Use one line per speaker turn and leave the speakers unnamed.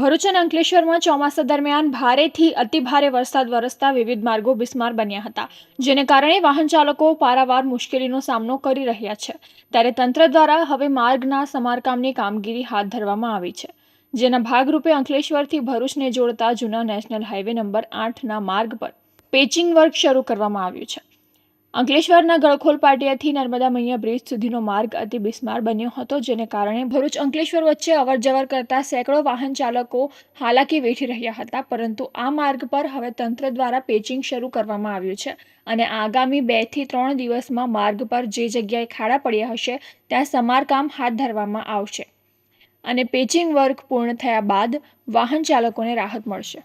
ભરૂચ અને અંકલેશ્વરમાં ચોમાસા દરમિયાન ભારેથી અતિભારે વરસાદ વરસતા વિવિધ માર્ગો બિસ્માર બન્યા હતા, જેને કારણે વાહન ચાલકો પારાવાર મુશ્કેલીનો સામનો કરી રહ્યા છે. ત્યારે તંત્ર દ્વારા હવે માર્ગના સમારકામની કામગીરી હાથ ધરવામાં આવી છે. જેના ભાગરૂપે અંકલેશ્વરથી ભરૂચને જોડતા જૂના નેશનલ હાઈવે નંબર આઠના માર્ગ પર પેચિંગ વર્ક શરૂ કરવામાં આવ્યું છે. અંકલેશ્વરના ગળખોલ પાટિયાથી નર્મદા મૈયા બ્રિજ સુધીનો માર્ગ અતિ બિસ્માર બન્યો હતો, જેને કારણે ભરૂચ અંકલેશ્વર વચ્ચે અવરજવર કરતા સેંકડો વાહન ચાલકો હાલાકી વેઠી રહ્યા હતા, પરંતુ આ માર્ગ પર હવે તંત્ર દ્વારા પેચિંગ શરૂ કરવામાં આવ્યું છે અને આગામી બેથી ત્રણ દિવસમાં માર્ગ પર જે જગ્યાએ ખાડા પડ્યા હશે, ત્યાં સમારકામ હાથ ધરવામાં આવશે અને પેચિંગ વર્ક પૂર્ણ થયા બાદ વાહન ચાલકોને રાહત મળશે.